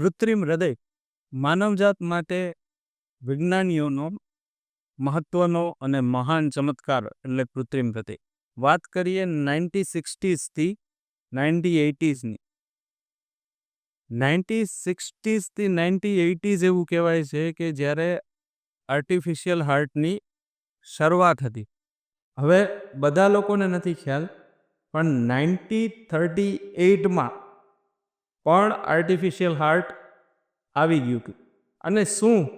કૃત્રિમ હૃદય માનવજાત માટે વિજ્ઞાનીઓનો મહત્વનો અને મહાન ચમત્કાર એટલે કૃત્રિમ હૃદય. વાત કરીએ નાઇન્ટી સિક્સટીઝથી નાઇન્ટી એઇટીઝની. નાઇન્ટી સિક્સટીઝથી નાઇન્ટી એઇટીઝ એવું કહેવાય છે કે જ્યારે આર્ટિફિશિયલ હાર્ટની શરૂઆત હતી. હવે બધા લોકોને નથી ખ્યાલ, પણ નાઇન્ટી થર્ટી એઇટમાં પણ આર્ટિફિશિયલ હાર્ટ આવી ગયું હતું અને શું?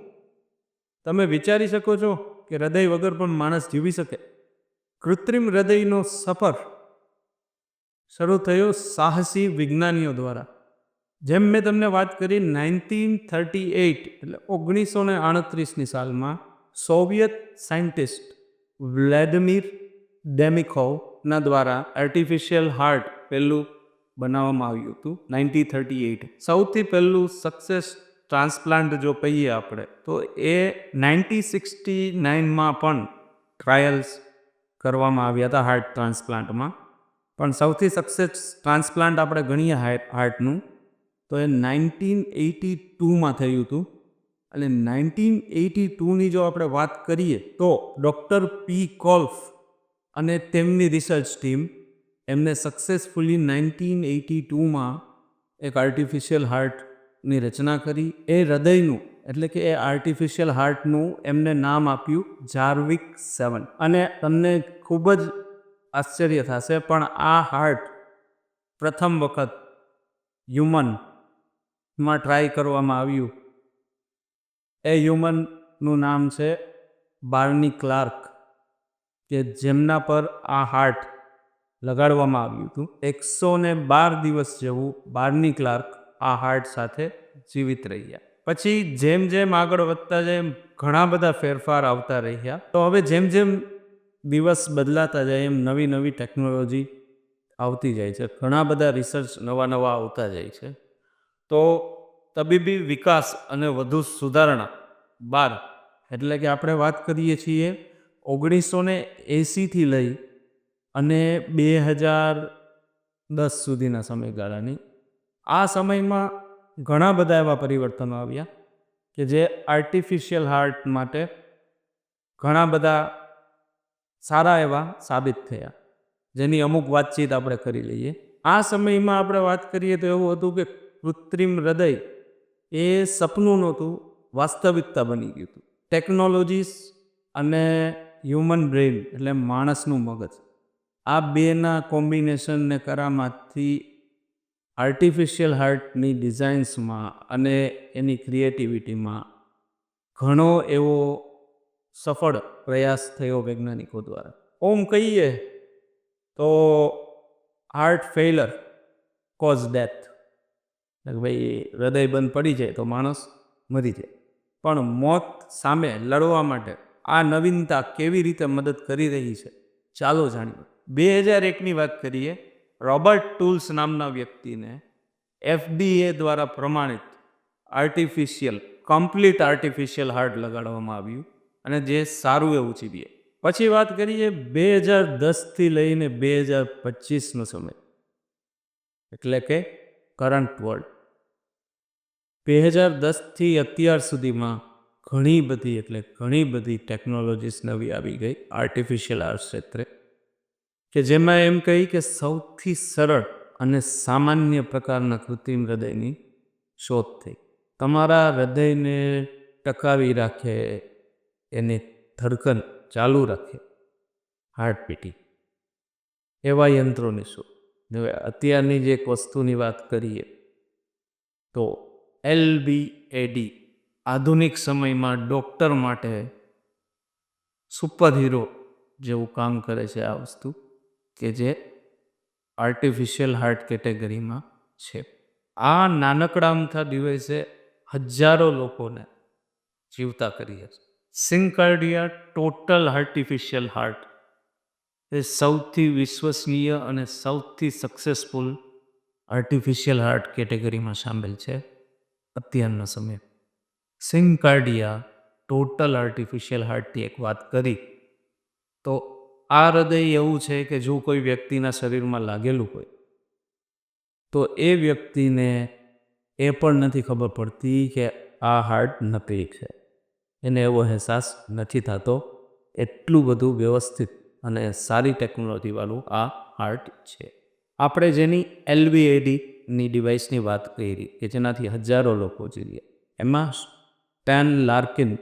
તમે વિચારી શકો છો કે હૃદય વગર પણ માણસ જીવી શકે? કૃત્રિમ હૃદયનો સફર શરૂ થયો સાહસી વિજ્ઞાનીઓ દ્વારા. જેમ મેં તમને વાત કરી, નાઇન્ટીન થર્ટી એઇટ એટલે ઓગણીસો ને આડત્રીસની સાલમાં સોવિયત સાયન્ટિસ્ટ વ્લેડિમીર ડેમિકોવના દ્વારા આર્ટિફિશિયલ હાર્ટ પહેલું બનાવવામાં આવ્યું હતું, નાઇન્ટી થર્ટી એઇટ. સૌથી પહેલું સક્સેસ ટ્રાન્સપ્લાન્ટ જો કહીએ આપણે, તો એ નાઇન્ટી સિક્સટી નાઇનમાં પણ ટ્રાયલ્સ કરવામાં આવ્યા હતા હાર્ટ ટ્રાન્સપ્લાન્ટમાં પણ સૌથી સક્સેસ ટ્રાન્સપ્લાન્ટ આપણે ગણીએ હાર્ટનું તો એ નાઇન્ટીન એટી ટુમાં થયું હતું. અને નાઇન્ટીન એટી ટુની જો આપણે વાત કરીએ, તો ડૉક્ટર પી કોલ્ફ અને તેમની રિસર્ચ ટીમ એમને સક્સેસફુલી નાઇન્ટીન એટી ટુમાં એક આર્ટિફિશિયલ હાર્ટની રચના કરી. એ હૃદયનું, એટલે કે એ આર્ટિફિશિયલ હાર્ટનું એમને નામ આપ્યું જાર્વિક સેવન. અને તમને ખૂબ જ આશ્ચર્ય થશે, પણ આ હાર્ટ પ્રથમ વખત હ્યુમનમાં ટ્રાય કરવામાં આવ્યું. એ હ્યુમનનું નામ છે બાર્ની ક્લાર્ક, કે જેમના પર આ હાર્ટ લગાડવામાં આવ્યું હતું. એકસો ને બાર દિવસ જેવું બારની ક્લાર્ક આ હાર્ટ સાથે જીવિત રહ્યા. પછી જેમ જેમ આગળ વધતા જાય એમ ઘણા બધા ફેરફાર આવતા રહ્યા. તો હવે જેમ જેમ દિવસ બદલાતા જાય એમ નવી નવી ટેકનોલોજી આવતી જાય છે. ઘણા બધા રિસર્ચ નવા નવા આવતા જાય છે. તો તબીબી વિકાસ અને વધુ સુધારણા બાર, એટલે કે આપણે વાત કરીએ છીએ ઓગણીસો ને એંસીથી લઈ અને બે હજાર દસ સુધીના સમયગાળાની. આ સમયમાં ઘણા બધા એવા પરિવર્તનો આવ્યા કે જે આર્ટિફિશિયલ હાર્ટ માટે ઘણા બધા સારા એવા સાબિત થયા. જેની અમુક વાતચીત આપણે કરી લઈએ. આ સમયમાં આપણે વાત કરીએ તો એવું હતું કે કૃત્રિમ હૃદય એ સપનું નહોતું, વાસ્તવિકતા બની ગયું હતું. ટેકનોલોજીસ અને હ્યુમન બ્રેઇન એટલે માણસનું મગજ. આ બેના કોમ્બિનેશનને કરામાંથી આર્ટિફિશિયલ હાર્ટની ડિઝાઇન્સમાં અને એની ક્રિએટિવિટીમાં ઘણો એવો સફળ પ્રયાસ થયો વૈજ્ઞાનિકો દ્વારા. ઓમ કહીએ તો હાર્ટ ફેલર કોઝ ડેથ. ભાઈ હૃદય બંધ પડી જાય તો માણસ મરી જાય. પણ મોત સામે લડવા માટે આ નવીનતા કેવી રીતે મદદ કરી રહી છે ચાલો જાણીએ. બે હજાર એકની વાત કરીએ, રોબર્ટ ટૂલ્સ નામના વ્યક્તિને એફડીએ દ્વારા પ્રમાણિત આર્ટિફિશિયલ, કમ્પ્લીટ આર્ટિફિશિયલ હાર્ટ લગાડવામાં આવ્યું અને જે સારું એવું જીવીએ પછી વાત કરીએ બે હજાર દસથી લઈને બે હજાર પચીસનો સમય. એટલે કે કરંટ વર્લ્ડ. બે હજાર દસથી અત્યાર સુધીમાં ઘણી બધી, એટલે ઘણી બધી ટેકનોલોજીસ નવી આવી ગઈ આર્ટિફિશિયલ આર્ટ ક્ષેત્રે. કે જેમાં એમ કહી કે સૌથી સરળ અને સામાન્ય પ્રકારના કૃત્રિમ હૃદયની શોધ થઈ. તમારા હૃદયને ટકાવી રાખે, એની ધડકન ચાલુ રાખે. હાર્ટપીટી એવા યંત્રોની શોધ. અત્યારની જે એક વસ્તુની વાત કરીએ, તો એલબીએડી આધુનિક સમયમાં ડૉક્ટર માટે સુપર હીરો જેવું કામ કરે છે આ વસ્તુ. કે જે આર્ટિફિશિયલ હાર્ટ કેટેગરીમાં છે. આ નાનકડા અમથા દિવસે હજારો લોકોને જીવતા કરી છે સિંકાર્ડિયા ટોટલ આર્ટિફિશિયલ હાર્ટ એ સૌથી વિશ્વસનીય અને સૌથી સક્સેસફુલ આર્ટિફિશિયલ હાર્ટ કેટેગરીમાં સામેલ છે અત્યારના સમયે. સિંકાર્ડિયા ટોટલ આર્ટિફિશિયલ હાર્ટની એક વાત કરી, તો આ હૃદય એવું છે કે જો કોઈ વ્યક્તિના શરીરમાં લાગેલું હોય, તો એ વ્યક્તિને એ પણ નથી ખબર પડતી કે આ હાર્ટ નકલી છે. એને એવો અહેસાસ નથી થતો. એટલું બધું વ્યવસ્થિત અને સારી ટેકનોલોજીવાળું આ હાર્ટ છે. આપણે જેની એલવીએડીની ડિવાઇસની વાત કરી કે જેનાથી હજારો લોકો જીવ્યા એમાં સ્ટેન લાર્કિન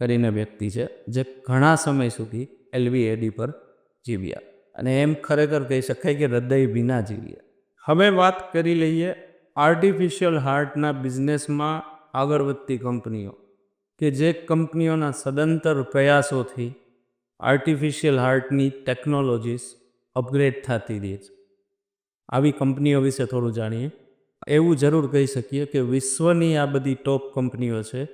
કરીને વ્યક્તિ છે, જે ઘણા સમય સુધી એલવીએડી પર જીવ્યા. અને એમ ખરેખર કહી શકાય કે હૃદય વિના જીવ્યા. હવે વાત કરી લઈએ આર્ટિફિશિયલ હાર્ટના બિઝનેસમાં આગળ વધતી કંપનીઓ, કે જે કંપનીઓના સદંતર પ્રયાસોથી આર્ટિફિશિયલ હાર્ટની ટેકનોલોજીસ અપગ્રેડ થતી રહી છે. આવી કંપનીઓ વિશે થોડું જાણીએ. એવું જરૂર કહી શકીએ કે વિશ્વની આ બધી ટોપ કંપનીઓ છે,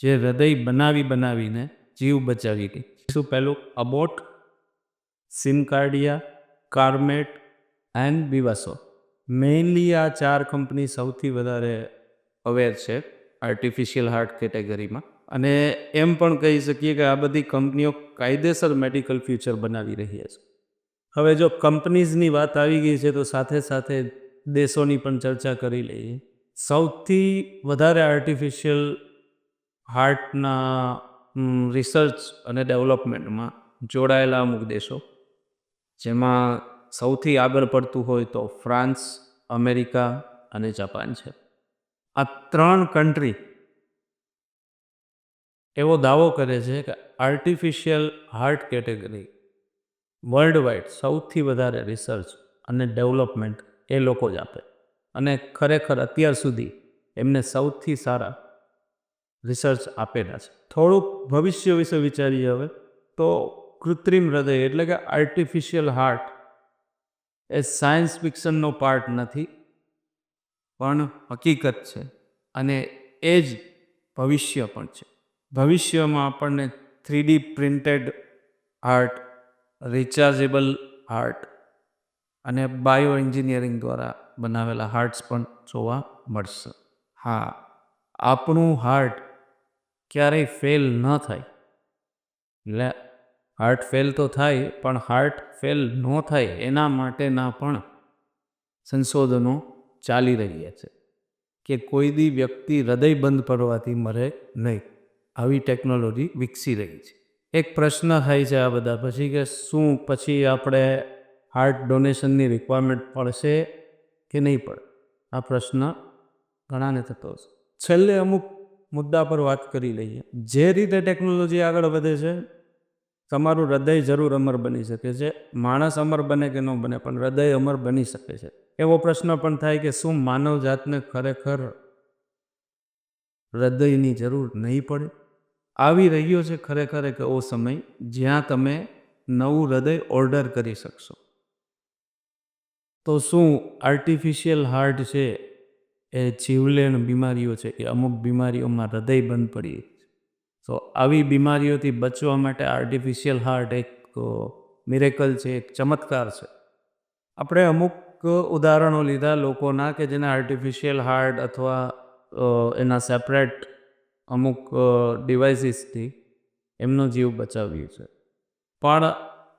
જે હૃદય બનાવી બનાવીને જીવ બચાવી ગઈ શું પહેલું અબોટ સિનકાર્ડિયા, કાર્મેટ એન્ડ બીવાસો. મેઇનલી આ ચાર કંપની સૌથી વધારે અવેર છે આર્ટિફિશિયલ હાર્ટ કેટેગરીમાં અને એમ પણ કહી શકીએ કે આ બધી કંપનીઓ કાયદેસર મેડિકલ ફ્યુચર બનાવી રહી છે. હવે જો કંપનીઝની વાત આવી ગઈ છે તો સાથે સાથે દેશોની પણ ચર્ચા કરી લઈએ. સૌથી વધારે આર્ટિફિશિયલ હાર્ટના રિસર્ચ અને ડેવલપમેન્ટમાં જોડાયેલા અમુક દેશો, જેમાં સૌથી આગળ પડતું હોય તો ફ્રાન્સ, અમેરિકા અને જાપાન છે. આ ત્રણ કન્ટ્રી એવો દાવો કરે છે કે artificial heart category worldwide સૌથી વધારે રિસર્ચ અને ડેવલપમેન્ટ એ લોકો જ આપે. અને ખરેખર અત્યાર સુધી એમને સૌથી સારા રિસર્ચ આપેલા છે. થોડુંક ભવિષ્ય વિશે વિચારીએ હવે. તો કૃત્રિમ હૃદય એટલે કે આર્ટિફિશિયલ હાર્ટ એ સાયન્સ ફિક્શનનો પાર્ટ નથી, પણ હકીકત છે અને એ જ ભવિષ્ય પણ છે. ભવિષ્યમાં આપણને three D printed heart rechargeable heart અને બાયો એન્જિનિયરિંગ દ્વારા બનાવેલા હાર્ટ્સ પણ જોવા મળશે. હા, આપણું હાર્ટ ક્યારેય ફેલ ન થાય. એટલે હાર્ટ ફેલ તો થાય, પણ હાર્ટ ફેલ ન થાય, એના માટેના પણ સંશોધનો ચાલી રહ્યા છે કે કોઈ દી વ્યક્તિ હૃદય બંધ પડવાથી મરે નહીં. આવી ટેકનોલોજી વિકસી રહી છે. એક પ્રશ્ન થાય છે આ બધા પછી કે શું પછી આપણે હાર્ટ ડોનેશનની રિક્વાયરમેન્ટ પડશે કે નહીં પડે? આ પ્રશ્ન ઘણાને થતો હશે. છેલ્લે અમુક મુદ્દા પર વાત કરી લઈએ. જે રીતે ટેકનોલોજી આગળ વધે છે, તમારું હૃદય જરૂર અમર બની શકે છે, માણસ અમર બને કે ન બને, પણ હૃદય અમર બની શકે છે. એવો પ્રશ્ન પણ થાય કે શું માનવ જાતને ખરેખર હૃદયની જરૂર નહીં પડે? આવી રહ્યો છે ખરેખર એક એવો સમય જ્યાં તમે નવું હૃદય ઓર્ડર કરી શકશો. તો શું આર્ટિફિશિયલ હાર્ટ છે એ જીવલેણ બીમારીઓ છે, એ અમુક બીમારીઓમાં હૃદય બંધ પડી તો આવી બીમારીઓથી બચવા માટે આર્ટિફિશિયલ હાર્ટ એક મિરેકલ છે, એક ચમત્કાર છે. આપણે અમુક ઉદાહરણો લીધા લોકોના કે જેને આર્ટિફિશિયલ હાર્ટ અથવા એના સેપરેટ અમુક ડિવાઇસીસથી એમનો જીવ બચાવ્યો છે. પણ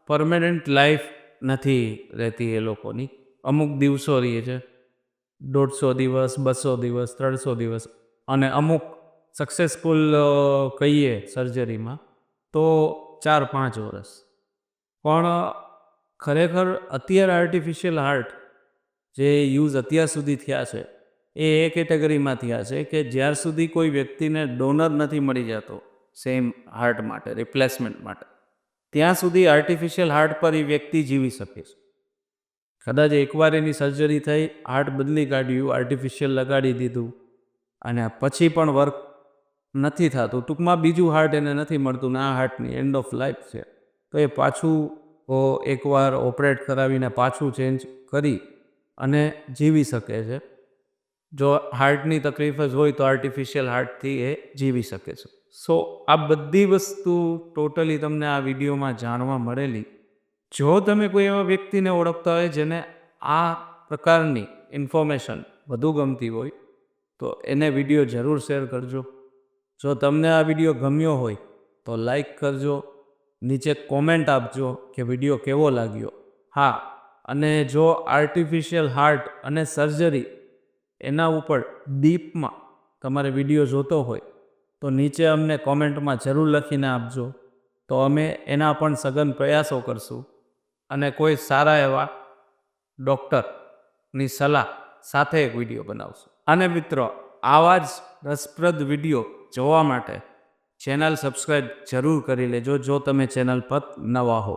પરમેનન્ટ લાઈફ નથી રહેતી એ લોકોની. અમુક દિવસો રહે છે દોઢસો દિવસ, બસો દિવસ, ત્રણસો દિવસ. અને અમુક સક્સેસફુલ કહીએ સર્જરીમાં તો ચાર, પાંચ વર્ષ. પણ ખરેખર અત્યારે આર્ટિફિશિયલ હાર્ટ જે યુઝ અત્યાર સુધી થયા છે, એ એ કેટેગરીમાં થયા છે કે જ્યાર સુધી કોઈ વ્યક્તિને ડોનર નથી મળી જતો સેમ હાર્ટ માટે રિપ્લેસમેન્ટ માટે, ત્યાં સુધી આર્ટિફિશિયલ હાર્ટ પર એ વ્યક્તિ જીવી શકે છે. કદાચ એકવાર એની સર્જરી થઈ હાર્ટ બદલી કાઢ્યું આર્ટિફિશિયલ લગાડી દીધું અને પછી પણ વર્ક નથી થતું. ટૂંકમાં બીજું હાર્ટ એને નથી મળતું ને આ હાર્ટની એન્ડ ઓફ લાઈફ છે. તો એ પાછું એકવાર ઓપરેટ કરાવીને પાછું ચેન્જ કરી અને જીવી શકે છે. જો હાર્ટની તકલીફ જ હોય તો આર્ટિફિશિયલ હાર્ટથી એ જીવી શકે છે. સો આ બધી વસ્તુ ટોટલી તમને આ વિડીયોમાં જાણવા મળેલી. જો તમે કોઈ એવા વ્યક્તિને ઓળખતા હોય જેને આ પ્રકારની ઇન્ફોર્મેશન વધુ ગમતી હોય, તો એને વીડિયો જરૂર શેર કરજો. જો તમને આ વીડિયો ગમ્યો હોય, તો લાઈક કરજો. નીચે કોમેન્ટ આપજો કે વીડિયો કેવો લાગ્યો. હા, અને જો આર્ટિફિશિયલ હાર્ટ અને સર્જરી એના ઉપર ડીપમાં તમારે વીડિયો જોતો હોય, તો નીચે અમને કોમેન્ટમાં જરૂર લખીને આપજો. તો અમે એના પણ સઘન પ્રયાસો કરશું. અને કોઈ સારા એવા ડૉક્ટરની સલાહ સાથે એક વીડિયો બનાવશું. અને મિત્રો, આવા જ રસપ્રદ વીડિયો જોવા માટે ચેનલ સબસ્ક્રાઈબ જરૂર કરી લેજો જો તમે ચેનલ પર નવા હો